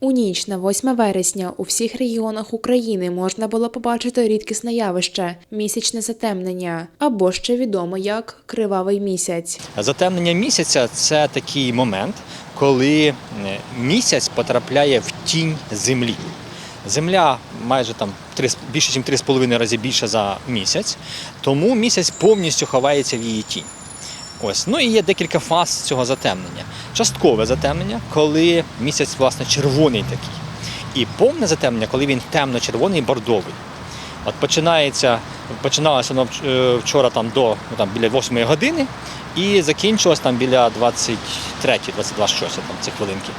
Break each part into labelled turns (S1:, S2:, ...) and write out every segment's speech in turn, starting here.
S1: У ніч на 8 вересня у всіх регіонах України можна було побачити рідкісне явище місячне затемнення, або ще відомо як кривавий місяць.
S2: Затемнення місяця це такий момент, коли е, місяць потрапляє в тінь землі. Земля майже там більше, ніж 3,5 рази більше за місяць, тому місяць повністю ховається в її тінь. Ось. Ну і є декілька фаз цього затемнення. Часткове затемнення, коли місяць, власне, червоний такий. І повне затемнення, коли він темно-червоний, бордовий. От починається, починалося воно е, вчора там до ну, там, біля 8 години і закінчилось там біля 23, 22 щось там ці хвилинки.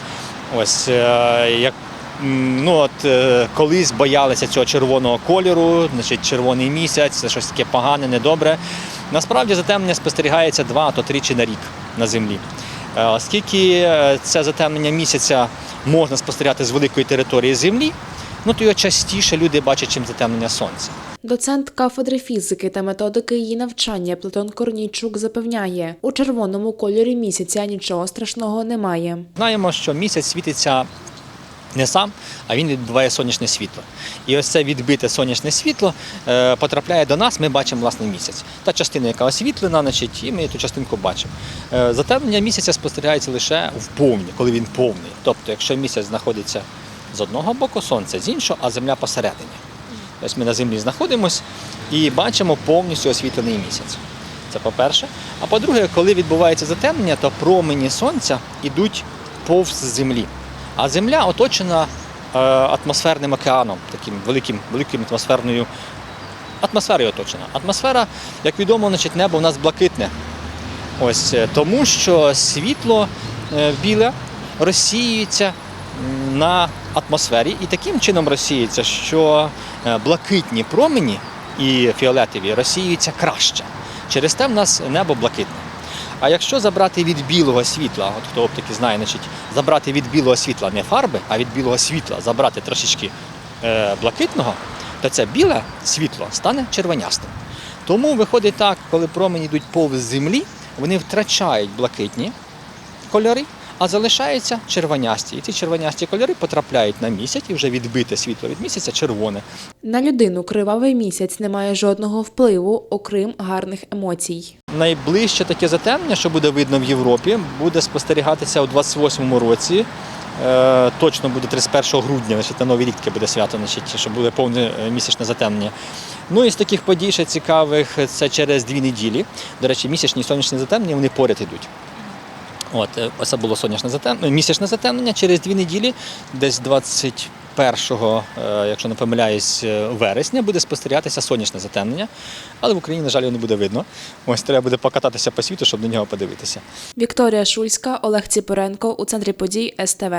S2: Ось е, як ну от е, колись боялися цього червоного кольору, значить червоний місяць, це щось таке погане, недобре. Насправді затемнення спостерігається два, то тричі на рік на землі. Е, Оскільки е, це затемнення місяця можна спостерігати з великої території землі, ну то його частіше люди бачать, чим затемнення сонця.
S1: Доцент кафедри фізики та методики її навчання Платон Корнійчук запевняє, у червоному кольорі місяця нічого страшного немає.
S2: Знаємо, що місяць світиться не сам, а він відбиває сонячне світло. І ось це відбите сонячне світло е, потрапляє до нас, ми бачимо власне місяць. Та частина, яка освітлена, значить, і ми ту частинку бачимо. Е, затемнення місяця спостерігається лише в повні, коли він повний. Тобто, якщо місяць знаходиться з одного боку сонця, з іншого, а земля посередині. Ось ми на землі знаходимося і бачимо повністю освітлений місяць. Це по-перше. А по-друге, коли відбувається затемнення, то промені сонця йдуть повз землі. А земля оточена е, атмосферним океаном, таким великим, великим атмосферною атмосферою оточена. Атмосфера, як відомо, значить, небо у нас блакитне. Ось е, тому, що світло е, біле розсіюється на атмосфері і таким чином розсіюється, що блакитні промені і фіолетові розсіюються краще. Через те в нас небо блакитне. А якщо забрати від білого світла, от хто оптики знає, значить, забрати від білого світла не фарби, а від білого світла забрати трошечки е, блакитного, то це біле світло стане червонястим. Тому виходить так, коли промені йдуть повз землі, вони втрачають блакитні кольори, а залишаються червонясті. І ці червонясті кольори потрапляють на місяць і вже відбите світло від місяця червоне.
S1: На людину кривавий місяць не має жодного впливу, окрім гарних емоцій.
S2: Найближче таке затемнення, що буде видно в Європі, буде спостерігатися у 28-му році. Е, точно буде 31 грудня, значить, на Новий рік буде свято, значить, щоб буде повне е, місячне затемнення. Ну і з таких подій ще цікавих це через дві неділі. До речі, місячні і сонячні затемнення вони поряд йдуть. От, е, це було сонячне затемнення, місячне затемнення через дві неділі, десь 21-го, е, якщо не помиляюсь, е, вересня, буде спостерігатися сонячне затемнення. Але в Україні, на жаль, його не буде видно. Ось треба буде покататися по світу, щоб на нього подивитися.
S1: Вікторія Шульська, Олег Ціпоренко у центрі подій СТВ.